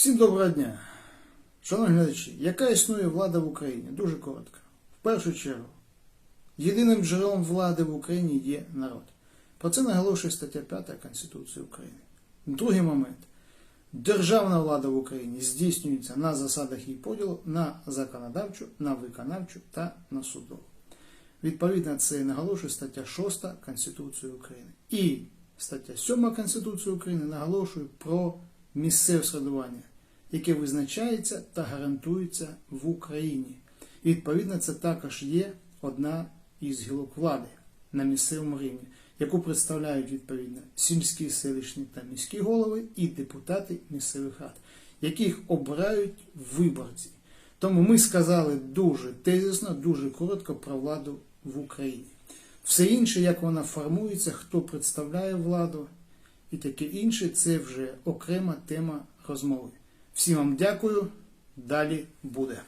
Всім доброго дня. Шановні глядачі, яка існує влада в Україні? Дуже коротко. В першу чергу, єдиним джерелом влади в Україні є народ. Про це наголошує стаття 5 Конституції України. Другий момент. Державна влада в Україні здійснюється на засадах її поділу на законодавчу, на виконавчу та на судову. Відповідно, це наголошує стаття 6 Конституції України. І стаття 7 Конституції України наголошує про місцеве самоврядування, яке визначається та гарантується в Україні. І відповідно, це також є одна із гілок влади на місцевому рівні, яку представляють відповідно сільські, селищні та міські голови і депутати місцевих рад, яких обирають виборці. Тому ми сказали дуже тезисно, дуже коротко про владу в Україні. Все інше, як вона формується, хто представляє владу і таке інше, це вже окрема тема розмови. Всім вам дякую. Далі буде.